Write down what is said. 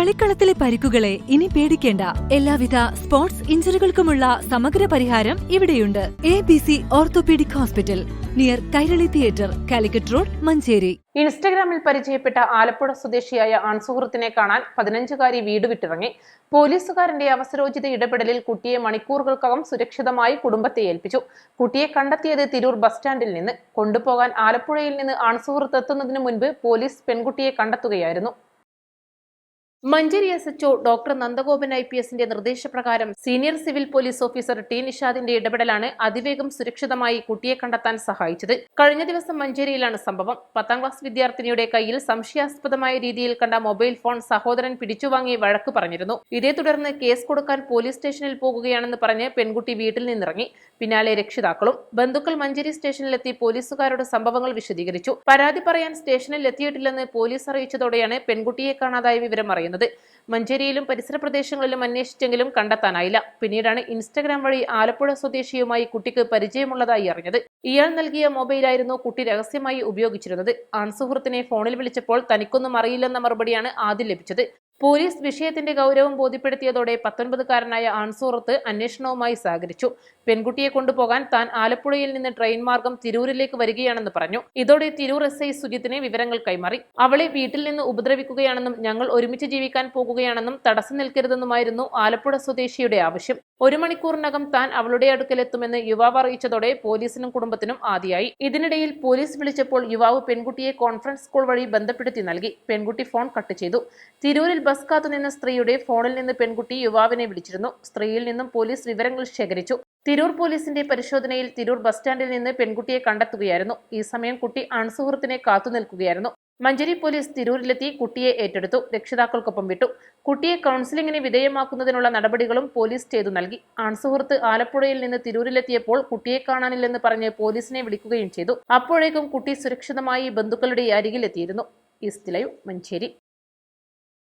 കളിക്കളത്തിലെ പരിക്കുകളെ ഇനി പേടിക്കേണ്ട. എല്ലാവിധ സ്പോർട്സ് ഇഞ്ചുറികൾക്കുമുള്ള സമഗ്ര പരിഹാരം ഇവിടെയുണ്ട്. A B C orthopaedic hospital near Kairali theatre Calicut road Manjeri. ഇൻസ്റ്റഗ്രാമിൽ പരിചയപ്പെട്ട ആലപ്പുഴ സ്വദേശിയായ ആൺസുഹൃത്തിനെ കാണാൻ പതിനഞ്ചുകാരി വീട് വിട്ടിറങ്ങി. പോലീസുകാരന്റെ അവസരോചിത ഇടപെടലിൽ കുട്ടിയെ മണിക്കൂറുകൾക്കകം സുരക്ഷിതമായി കുടുംബത്തെ ഏൽപ്പിച്ചു. കുട്ടിയെ കണ്ടെത്തിയത് തിരൂർ ബസ് സ്റ്റാൻഡിൽ നിന്ന്. കൊണ്ടുപോകാൻ ആലപ്പുഴയിൽ നിന്ന് ആൺസുഹൃത്ത് എത്തുന്നതിന് മുൻപ് പോലീസ് പെൺകുട്ടിയെ കണ്ടെത്തുകയായിരുന്നു. Manjeri S H O doctor Nandagopan I P എസിന്റെ നിർദ്ദേശപ്രകാരം senior civil police officer T നിഷാദിന്റെ ഇടപെടലാണ് അതിവേഗം സുരക്ഷിതമായി കുട്ടിയെ കണ്ടെത്താൻ സഹായിച്ചത്. കഴിഞ്ഞ ദിവസം മഞ്ചേരിയിലാണ് സംഭവം. പത്താം ക്ലാസ് വിദ്യാർത്ഥിനിയുടെ കയ്യിൽ സംശയാസ്പദമായ രീതിയിൽ കണ്ട മൊബൈൽ ഫോൺ സഹോദരൻ പിടിച്ചുവാങ്ങി വഴക്ക് പറഞ്ഞിരുന്നു. ഇതേ തുടർന്ന് കേസ് കൊടുക്കാൻ പോലീസ് സ്റ്റേഷനിൽ പോകുകയാണെന്ന് പറഞ്ഞ് പെൺകുട്ടി വീട്ടിൽ നിന്നിറങ്ങി. പിന്നാലെ രക്ഷിതാക്കളും ബന്ധുക്കൾ മഞ്ചേരി സ്റ്റേഷനിലെത്തി പോലീസുകാരോട് സംഭവങ്ങൾ വിശദീകരിച്ചു. പരാതി പറയാൻ സ്റ്റേഷനിൽ എത്തിയിട്ടില്ലെന്ന് പോലീസ് അറിയിച്ചതോടെയാണ് പെൺകുട്ടിയെ കാണാതായ വിവരം അറിയുന്നത്. മഞ്ചേരിയിലും പരിസര പ്രദേശങ്ങളിലും അന്വേഷിച്ചെങ്കിലും കണ്ടെത്താനായില്ല. പിന്നീടാണ് ഇൻസ്റ്റഗ്രാം വഴി ആലപ്പുഴ സ്വദേശിയുമായി കുട്ടിക്ക് പരിചയമുള്ളതായി അറിഞ്ഞത്. ഇയാൾ നൽകിയ മൊബൈലായിരുന്നു കുട്ടി രഹസ്യമായി ഉപയോഗിച്ചിരുന്നത്. ആൺസുഹൃത്തിനെ ഫോണിൽ വിളിച്ചപ്പോൾ തനിക്കൊന്നും അറിയില്ലെന്ന മറുപടിയാണ് ആദ്യം ലഭിച്ചത്. പോലീസ് വിഷയത്തിന്റെ ഗൗരവം ബോധ്യപ്പെടുത്തിയതോടെ പത്തൊൻപതുകാരനായ ആൺസൂറത്ത് അന്വേഷണവുമായി സഹകരിച്ചു. പെൺകുട്ടിയെ കൊണ്ടുപോകാൻ താൻ ആലപ്പുഴയിൽ നിന്ന് ട്രെയിൻ മാർഗം തിരൂരിലേക്ക് വരികയാണെന്ന് പറഞ്ഞു. ഇതോടെ തിരൂർ എസ് ഐ സുജിത്തിനെ വിവരങ്ങൾ കൈമാറി. അവളെ വീട്ടിൽ നിന്ന് ഉപദ്രവിക്കുകയാണെന്നും ഞങ്ങൾ ഒരുമിച്ച് ജീവിക്കാൻ പോകുകയാണെന്നും തടസ്സം നിൽക്കരുതെന്നുമായിരുന്നു ആലപ്പുഴ സ്വദേശിയുടെ ആവശ്യം. ഒരു മണിക്കൂറിനകം താൻ അവളുടെ അടുക്കലെത്തുമെന്ന് യുവാവ് അറിയിച്ചതോടെ പോലീസിനും കുടുംബത്തിനും ആദിയായി. ഇതിനിടയിൽ പോലീസ് വിളിച്ചപ്പോൾ യുവാവ് പെൺകുട്ടിയെ കോൺഫറൻസ് കോൾ വഴി ബന്ധപ്പെടുത്തി നൽകി. പെൺകുട്ടി ഫോൺ കട്ട് ചെയ്തു. തിരൂരിൽ ബസ് കാത്തുനിന്ന സ്ത്രീയുടെ ഫോണിൽ നിന്ന് പെൺകുട്ടി യുവാവിനെ വിളിച്ചിരുന്നു. സ്ത്രീയിൽ നിന്നും പോലീസ് വിവരങ്ങൾ ശേഖരിച്ചു. തിരൂർ പോലീസിന്റെ പരിശോധനയിൽ തിരൂർ ബസ് സ്റ്റാൻഡിൽ നിന്ന് പെൺകുട്ടിയെ കണ്ടെത്തുകയായിരുന്നു. ഈ സമയം കുട്ടി അൺസുഹൃത്തിനെ കാത്തുനിൽക്കുകയായിരുന്നു മഞ്ചേരി പോലീസ് തിരൂരിലെത്തി കുട്ടിയെ ഏറ്റെടുത്തു. രക്ഷിതാക്കൾക്കൊപ്പം വിട്ടു. കുട്ടിയെ കൗൺസിലിംഗിന് വിധേയമാക്കുന്നതിനുള്ള നടപടികളും പോലീസ് ചെയ്തു നൽകി. ആൺസുഹൃത്ത് ആലപ്പുഴയിൽ നിന്ന് തിരൂരിലെത്തിയപ്പോൾ കുട്ടിയെ കാണാനില്ലെന്ന് പറഞ്ഞ് പോലീസിനെ വിളിക്കുകയും ചെയ്തു. അപ്പോഴേക്കും കുട്ടി സുരക്ഷിതമായി ബന്ധുക്കളുടെ അരികിലെത്തിയിരുന്നു. East live Manjeri.